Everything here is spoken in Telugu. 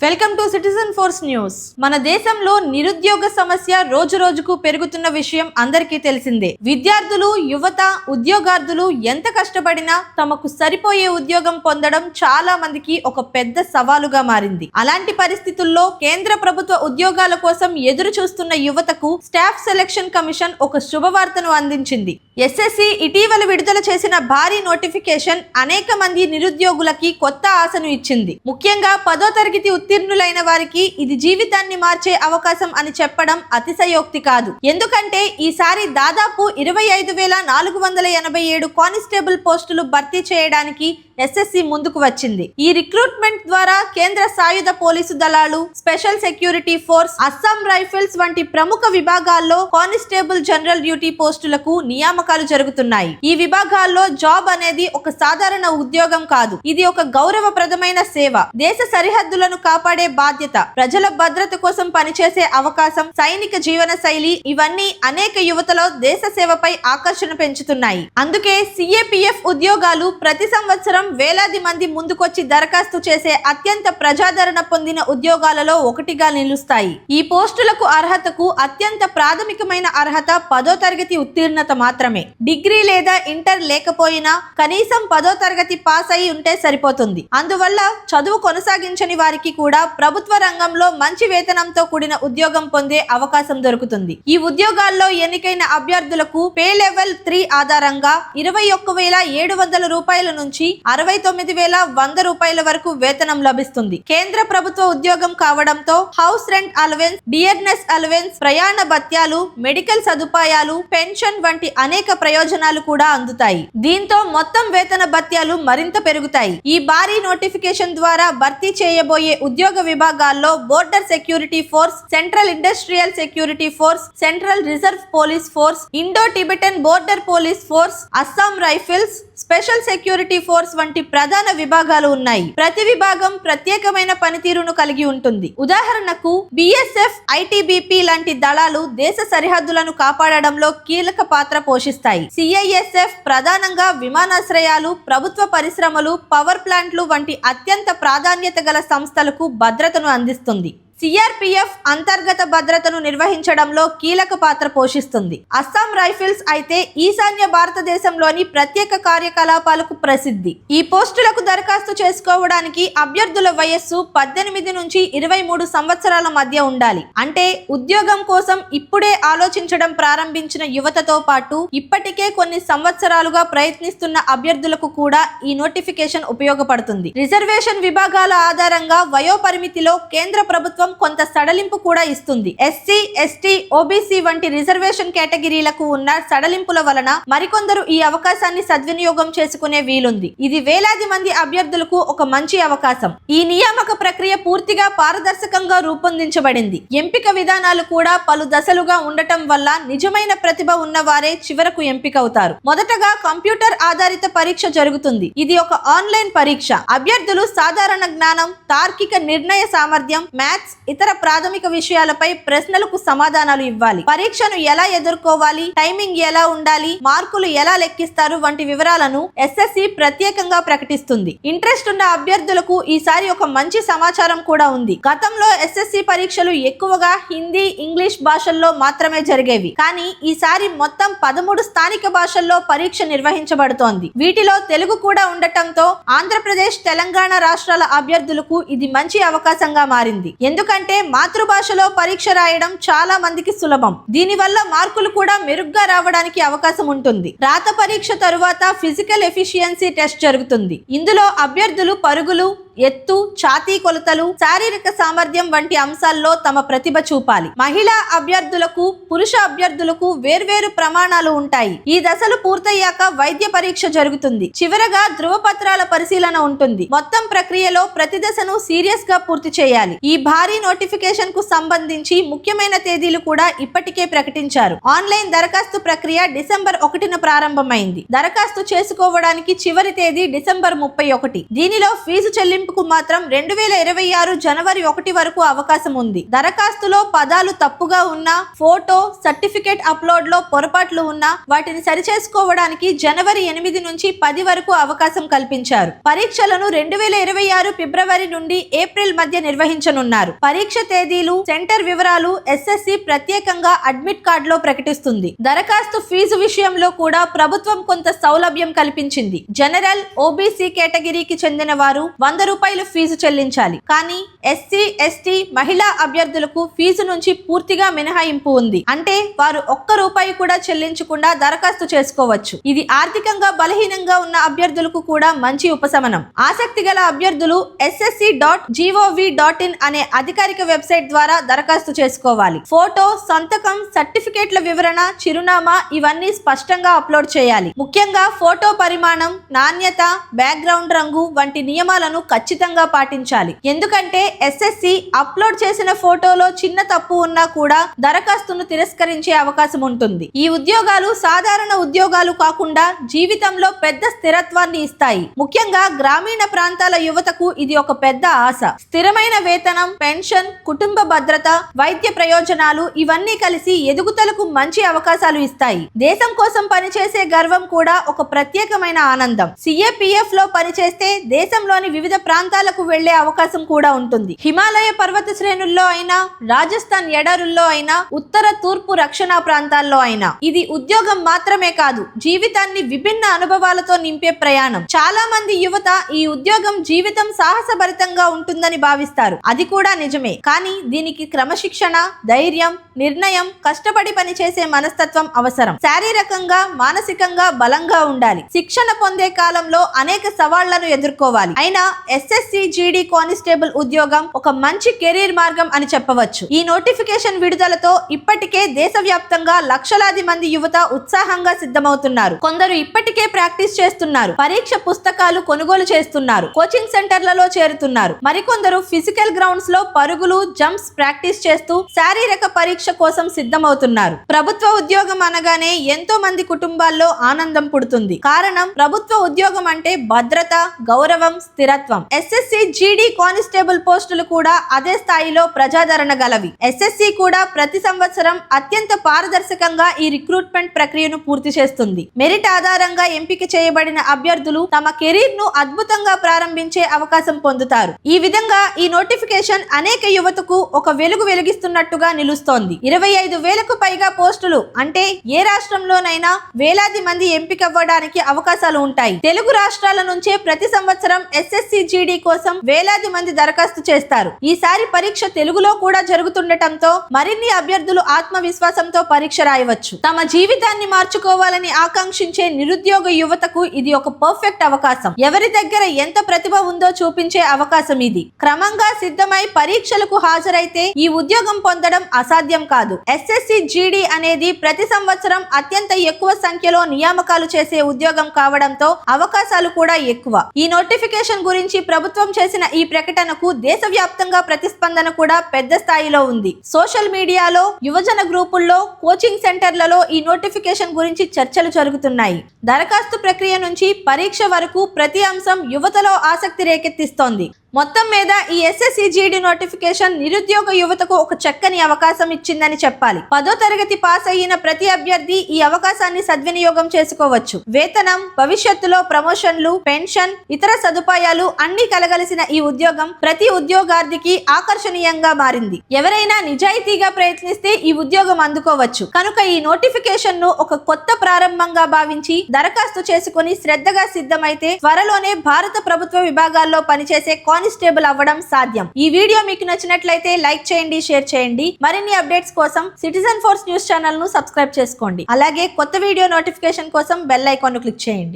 Welcome to citizen force news. మన దేశంలో నిరుద్యోగ సమస్య రోజు రోజుకు పెరుగుతున్న విషయం అందరికీ తెలిసిందే. విద్యార్థులు యువత ఉద్యోగార్థులు ఎంత కష్టపడినా తమకు సరిపోయే ఉద్యోగం పొందడం చాలా మందికి ఒక పెద్ద సవాలుగా మారింది. అలాంటి పరిస్థితుల్లో కేంద్ర ప్రభుత్వ ఉద్యోగాల కోసం ఎదురు చూస్తున్న యువతకు స్టాఫ్ సెలక్షన్ కమిషన్ ఒక శుభవార్తను అందించింది. ఎస్ఎస్సి ఇటీవల విడుదల చేసిన భారీ నోటిఫికేషన్ అనేక మంది నిరుద్యోగులకి కొత్త ఆశను ఇచ్చింది. ముఖ్యంగా పదో తరగతి ఉత్తీర్ణులైన వారికి ఇది జీవితాన్ని మార్చే అవకాశం అని చెప్పడం అతిశయోక్తి కాదు. ఎందుకంటే ఈసారి దాదాపు ఇరవై ఐదు వేల నాలుగు వందల ఎనభై ఏడు కానిస్టేబుల్ పోస్టులు భర్తీ చేయడానికి ఎస్ఎస్సి ముందుకు వచ్చింది. ఈ రిక్రూట్మెంట్ ద్వారా కేంద్ర సాయుధ పోలీసు దళాలు special security force Assam rifles వంటి ప్రముఖ విభాగాల్లో కానిస్టేబుల్ జనరల్ డ్యూటీ పోస్టులకు నియామకాలు జరుగుతున్నాయి. ఈ విభాగాల్లో జాబ్ అనేది ఒక సాధారణ ఉద్యోగం కాదు. ఇది ఒక గౌరవప్రదమైన సేవ. దేశ సరిహద్దులను కాపాడే బాధ్యత ప్రజల భద్రత కోసం పనిచేసే అవకాశం సైనిక జీవన శైలి ఇవన్నీ అనేక యువతలో దేశ సేవపై ఆకర్షణ పెంచుతున్నాయి. అందుకే సిఏపిఎఫ్ ఉద్యోగాలు ప్రతి సంవత్సరం వేలాది మంది ముందుకొచ్చి దరఖాస్తు చేసే అత్యంత ప్రజాదరణ పొందిన ఉద్యోగాలలో ఒకటిగా నిలుస్తాయి. ఈ పోస్టులకు అర్హతకు అత్యంత ప్రాథమికమైన అర్హత పదో తరగతి ఉత్తీర్ణత మాత్రమే. డిగ్రీ లేదా ఇంటర్ లేకపోయినా కనీసం పదో తరగతి పాస్ అయి ఉంటే సరిపోతుంది. అందువల్ల చదువు కొనసాగించని వారికి కూడా ప్రభుత్వ రంగంలో మంచి వేతనంతో కూడిన ఉద్యోగం పొందే అవకాశం దొరుకుతుంది. ఈ ఉద్యోగాల్లో ఎన్నికైన అభ్యర్థులకు పే లెవెల్ త్రీ ఆధారంగా ఇరవై ఒక్క వేల ఏడు వందల రూపాయల నుంచి అరవై తొమ్మిది వేల వంద రూపాయల వరకు వేతనం లభిస్తుంది. కేంద్ర ప్రభుత్వ ఉద్యోగం కావడంతో house rent allowance dearness allowance ప్రయాణ భత్యాలు మెడికల్ సదుపాయాలు పెన్షన్ వంటి అనేక ప్రయోజనాలు కూడా అందుతాయి. దీంతో మొత్తం వేతన భత్యాలు మరింత పెరుగుతాయి. ఈ భారీ నోటిఫికేషన్ ద్వారా భర్తీ చేయబోయే ఉద్యోగ విభాగాల్లో border security force central industrial security force central reserve police force Indo Tibetan border police force Assam rifles special security force వంటి ప్రధాన విభాగాలు ఉన్నాయి. ప్రతి విభాగం ప్రత్యేకమైన పనితీరును కలిగి ఉంటుంది. ఉదాహరణకు బిఎస్ఎఫ్ ఐటీబీపీ లాంటి దళాలు దేశ సరిహద్దులను కాపాడడంలో కీలక పాత్ర పోషిస్తాయి. సిఐఎస్ఎఫ్ ప్రధానంగా విమానాశ్రయాలు ప్రభుత్వ పరిశ్రమలు పవర్ ప్లాంట్లు వంటి అత్యంత ప్రాధాన్యత గల సంస్థలకు భద్రతను అందిస్తుంది. సిఆర్పిఎఫ్ అంతర్గత భద్రతను నిర్వహించడంలో కీలక పాత్ర పోషిస్తుంది. అస్సాం రైఫిల్స్ అయితే ఈశాన్య భారతదేశంలోని ప్రత్యేక కార్యకలాపాలకు ప్రసిద్ధి. ఈ పోస్టులకు దరఖాస్తు చేసుకోవడానికి అభ్యర్థుల వయస్సు పద్దెనిమిది నుంచి ఇరవై మూడు సంవత్సరాల మధ్య ఉండాలి. అంటే ఉద్యోగం కోసం ఇప్పుడే ఆలోచించడం ప్రారంభించిన యువతతో పాటు ఇప్పటికే కొన్ని సంవత్సరాలుగా ప్రయత్నిస్తున్న అభ్యర్థులకు కూడా ఈ నోటిఫికేషన్ ఉపయోగపడుతుంది. రిజర్వేషన్ విభాగాల ఆధారంగా వయోపరిమితిలో కేంద్ర ప్రభుత్వం కొంత సడలింపు కూడా ఇస్తుంది. ఎస్సీ ఎస్టీ ఓబీసీ వంటి రిజర్వేషన్ కేటగిరీలకు ఉన్న సడలింపుల వలన మరికొందరు ఈ అవకాశాన్ని సద్వినియోగం చేసుకునే వీలుంది. ఇది వేలాది మంది అభ్యర్థులకు ఒక మంచి అవకాశం. ఈ నియామక ప్రక్రియ పూర్తిగా పారదర్శకంగా రూపొందించబడింది. ఎంపిక విధానాలు కూడా పలు దశలుగా ఉండటం వల్ల నిజమైన ప్రతిభ ఉన్నవారే చివరకు ఎంపికవుతారు. మొదటగా కంప్యూటర్ ఆధారిత పరీక్ష జరుగుతుంది. ఇది ఒక ఆన్లైన్ పరీక్ష. అభ్యర్థులు సాధారణ జ్ఞానం తార్కిక నిర్ణయ సామర్థ్యం మ్యాథ్స్ ఇతర ప్రాథమిక విషయాలపై ప్రశ్నలకు సమాధానాలు ఇవ్వాలి. పరీక్షను ఎలా ఎదుర్కోవాలి? టైమింగ్ ఎలా ఉండాలి? మార్కులు ఎలా లెక్కిస్తారు? వంటి వివరాలను ఎస్ఎస్సి ప్రత్యేకంగా ప్రకటిస్తుంది. ఇంట్రెస్ట్ ఉన్న అభ్యర్థులకు ఈసారి ఒక మంచి సమాచారం కూడా ఉంది. గతంలో ఎస్ఎస్సి పరీక్షలు ఎక్కువగా హిందీ ఇంగ్లీష్ భాషల్లో మాత్రమే జరిగేవి. కానీ ఈసారి మొత్తం పదమూడు స్థానిక భాషల్లో పరీక్ష నిర్వహించబడుతోంది. వీటిలో తెలుగు కూడా ఉండటంతో ఆంధ్రప్రదేశ్ తెలంగాణ రాష్ట్రాల అభ్యర్థులకు ఇది మంచి అవకాశంగా మారింది. ఎందుకంటే మాతృభాషలో పరీక్ష రాయడం చాలా మందికి సులభం. దీనివల్ల మార్కులు కూడా మెరుగ్గా రావడానికి అవకాశం ఉంటుంది. రాత పరీక్ష తరువాత ఫిజికల్ ఎఫిషియన్సీ టెస్ట్ జరుగుతుంది. ఇందులో అభ్యర్థులు పరుగులు ఎత్తు ఛాతీ కొలతలు శారీరక సామర్థ్యం వంటి అంశాల్లో తమ ప్రతిభ చూపాలి. మహిళా అభ్యర్థులకు పురుష అభ్యర్థులకు వేర్వేరు ప్రమాణాలు ఉంటాయి. ఈ దశలు పూర్తయ్యాక వైద్య పరీక్ష జరుగుతుంది. చివరగా ధృవపత్రాల పరిశీలన ఉంటుంది. మొత్తం ప్రక్రియలో ప్రతి దశను సీరియస్గా పూర్తి చేయాలి. ఈ భారీ నోటిఫికేషన్కు సంబంధించి ముఖ్యమైన తేదీలు కూడా ఇప్పటికే ప్రకటించారు. ఆన్లైన్ దరఖాస్తు ప్రక్రియ డిసెంబర్ ఒకటిన ప్రారంభమైంది. దరఖాస్తు చేసుకోవడానికి చివరి తేదీ డిసెంబర్ ముప్పై ఒకటి. దీనిలో ఫీజు చెల్లింపు చెల్లింపుకు మాత్రం రెండు వేల ఇరవై ఆరు జనవరి ఒకటి వరకు అవకాశం ఉంది. దరఖాస్తులో పదాలు తప్పుగా ఉన్నా ఫోటో సర్టిఫికేట్ అప్లోడ్లో పొరపాట్లు ఉన్నా వాటిని సరిచేసుకోవడానికి జనవరి ఎనిమిది నుంచి పది వరకు అవకాశం కల్పించారు. పరీక్షలను రెండు వేల ఇరవై ఆరు ఫిబ్రవరి నుండి ఏప్రిల్ మధ్య నిర్వహించనున్నారు. పరీక్ష తేదీలు సెంటర్ వివరాలు ఎస్ఎస్సి ప్రత్యేకంగా అడ్మిట్ కార్డులో ప్రకటిస్తుంది. దరఖాస్తు ఫీజు విషయంలో కూడా ప్రభుత్వం కొంత సౌలభ్యం కల్పించింది. జనరల్ ఓబీసీ కేటగిరీకి చెందిన వారు వంద రూపాయలు ఫీజు చెల్లించాలి. కానీ ఎస్సీ ఎస్టీ మహిళా అభ్యర్థులకు ఫీజు నుంచి పూర్తిగా మినహాయింపు ఉంది. అంటే వారు ఒక్క రూపాయి కూడా చెల్లించకుండా దరఖాస్తు చేసుకోవచ్చు. ఇది ఆర్థికంగా బలహీనంగా ఉన్న అభ్యర్థులకు కూడా మంచి ఉపశమనం. ఆసక్తి గల అభ్యర్థులు SSC dot GOV dot in అనే అధికారిక వెబ్సైట్ ద్వారా దరఖాస్తు చేసుకోవాలి. ఫోటో సంతకం సర్టిఫికేట్ల వివరణ చిరునామా ఇవన్నీ స్పష్టంగా అప్లోడ్ చేయాలి. ముఖ్యంగా ఫోటో పరిమాణం నాణ్యత బ్యాక్గ్రౌండ్ రంగు వంటి నియమాలను ఖచ్చితంగా ఖచ్చితంగా పాటించాలి. ఎందుకంటే ఎస్ఎస్సి అప్లోడ్ చేసిన ఫోటోలో చిన్న తప్పు ఉన్నా కూడా దరఖాస్తును తిరస్కరించే అవకాశం ఉంటుంది. ఈ ఉద్యోగాలు సాధారణ ఉద్యోగాలు కాకుండా జీవితంలో పెద్ద స్థిరత్వాన్ని ఇస్తాయి. ముఖ్యంగా గ్రామీణ ప్రాంతాల యువతకు ఇది ఒక పెద్ద ఆశ. స్థిరమైన వేతనం పెన్షన్ కుటుంబ భద్రత వైద్య ప్రయోజనాలు ఇవన్నీ కలిసి ఎదుగుదలకు మంచి అవకాశాలు ఇస్తాయి. దేశం కోసం పనిచేసే గర్వం కూడా ఒక ప్రత్యేకమైన ఆనందం. సిఏపిఎఫ్లో పనిచేస్తే దేశంలోని వివిధ ప్రాంతాలకు వెళ్ళే అవకాశం కూడా ఉంటుంది. హిమాలయ పర్వత శ్రేణుల్లో అయినా రాజస్థాన్ ఎడారుల్లో అయినా ఉత్తర తూర్పు రక్షణ ప్రాంతాల్లో అయినా. ఇది ఉద్యోగం మాత్రమే కాదు జీవితాన్ని విభిన్న అనుభవాలతో నింపే ప్రయాణం. చాలా మంది యువత ఈ ఉద్యోగం జీవితం సాహసభరితంగా ఉంటుందని భావిస్తారు. అది కూడా నిజమే. కానీ దీనికి క్రమశిక్షణ ధైర్యం నిర్ణయం కష్టపడి పనిచేసే మనస్తత్వం అవసరం. శారీరకంగా మానసికంగా బలంగా ఉండాలి. శిక్షణ పొందే కాలంలో అనేక సవాళ్ళను ఎదుర్కోవాలి. అయినా ఎస్ఎస్సి జిడి కానిస్టేబుల్ ఉద్యోగం ఒక మంచి కెరీర్ మార్గం అని చెప్పవచ్చు. ఈ నోటిఫికేషన్ విడుదలతో ఇప్పటికే దేశవ్యాప్తంగా లక్షలాది మంది యువత ఉత్సాహంగా సిద్ధమవుతున్నారు. కొందరు ఇప్పటికే ప్రాక్టీస్ చేస్తున్నారు. పరీక్ష పుస్తకాలు కొనుగోలు చేస్తున్నారు. కోచింగ్ సెంటర్లలో చేరుతున్నారు. మరికొందరు ఫిజికల్ గ్రౌండ్స్లో పరుగులు జంప్స్ ప్రాక్టీస్ చేస్తూ శారీరక పరీక్ష కోసం సిద్ధమవుతున్నారు. ప్రభుత్వ ఉద్యోగం అనగానే ఎంతో మంది కుటుంబాల్లో ఆనందం పుడుతుంది. కారణం ప్రభుత్వ ఉద్యోగం అంటే భద్రత గౌరవం స్థిరత్వం. ఎస్ఎస్సి జీడీ కానిస్టేబుల్ పోస్టులు కూడా అదే స్థాయిలో ప్రజాదరణ గలవి. ఎస్ఎస్సి కూడా ప్రతి సంవత్సరం అత్యంత పారదర్శకంగా ఈ రిక్రూట్మెంట్ ప్రక్రియను పూర్తి చేస్తుంది. మెరిట్ ఆధారంగా ఎంపిక చేయబడిన అభ్యర్థులు తమ కెరీర్ను అద్భుతంగా ప్రారంభించే అవకాశం పొందుతారు. ఈ విధంగా ఈ నోటిఫికేషన్ అనేక యువతకు ఒక వెలుగు వెలిగిస్తున్నట్టుగా నిలుస్తోంది. ఇరవై ఐదు వేలకు పైగా పోస్టులు అంటే ఏ రాష్ట్రంలోనైనా వేలాది మంది ఎంపికవ్వడానికి అవకాశాలు ఉంటాయి. తెలుగు రాష్ట్రాల నుంచే ప్రతి సంవత్సరం ఎస్ఎస్సి జీడీ కోసం వేలాది మంది దరఖాస్తు చేస్తారు. ఈసారి పరీక్ష తెలుగులో కూడా జరుగుతుండటంతో మరిన్ని అభ్యర్థులు ఆత్మవిశ్వాసంతో పరీక్ష రాయవచ్చు. తమ జీవితాన్ని మార్చుకోవాలని ఆకాంక్షించే నిరుద్యోగ యువతకు ఇది ఒక పర్ఫెక్ట్ అవకాశం. ఎవరి దగ్గర ఎంత ప్రతిభ ఉందో చూపించే అవకాశం ఇది. క్రమంగా సిద్ధమై పరీక్షలకు హాజరైతే ఈ ఉద్యోగం పొందడం అసాధ్యం కాదు. ఎస్ఎస్సి జీడీ అనేది ప్రతి సంవత్సరం అత్యంత ఎక్కువ సంఖ్యలో నియామకాలు చేసే ఉద్యోగం కావడంతో అవకాశాలు కూడా ఎక్కువ. ఈ నోటిఫికేషన్ గురించి ప్రభుత్వం చేసిన ఈ ప్రకటనకు దేశవ్యాప్తంగా ప్రతిస్పందన కూడా పెద్ద స్థాయిలో ఉంది. సోషల్ మీడియాలో యువజన గ్రూపుల్లో కోచింగ్ సెంటర్లలో ఈ నోటిఫికేషన్ గురించి చర్చలు జరుగుతున్నాయి. దరఖాస్తు ప్రక్రియ నుంచి పరీక్ష వరకు ప్రతి అంశం యువతలో ఆసక్తి రేకెత్తిస్తోంది. మొత్తం మీద ఈ ఎస్ఎస్సి నోటిఫికేషన్ నిరుద్యోగ యువతకు ఒక చక్కని అవకాశం ఇచ్చిందని చెప్పాలి. పదో తరగతి పాస్ అయిన ప్రతి అభ్యర్థి ఈ అవకాశాన్ని సద్వినియోగం చేసుకోవచ్చు. వేతనం భవిష్యత్తులో ప్రమోషన్లు పెన్షన్ ఇతర సదుపాయాలు అన్ని కలగలిసిన ఈ ఉద్యోగం ప్రతి ఉద్యోగార్థికి ఆకర్షణీయంగా మారింది. ఎవరైనా నిజాయితీగా ప్రయత్నిస్తే ఈ ఉద్యోగం అందుకోవచ్చు. కనుక ఈ నోటిఫికేషన్ను ఒక కొత్త ప్రారంభంగా భావించి దరఖాస్తు చేసుకుని శ్రద్ధగా సిద్ధమైతే త్వరలోనే భారత ప్రభుత్వ విభాగాల్లో పనిచేసే కానిస్టేబుల్ అవ్వడం సాధ్యం. ఈ వీడియో మీకు నచ్చినట్లయితే లైక్ చేయండి షేర్ చేయండి. మరిన్ని అప్డేట్స్ కోసం సిటిజన్ ఫోర్స్ న్యూస్ ఛానల్ను సబ్స్క్రైబ్ చేసుకోండి. అలాగే కొత్త వీడియో నోటిఫికేషన్ కోసం బెల్ ఐకాన్ క్లిక్ చేయండి.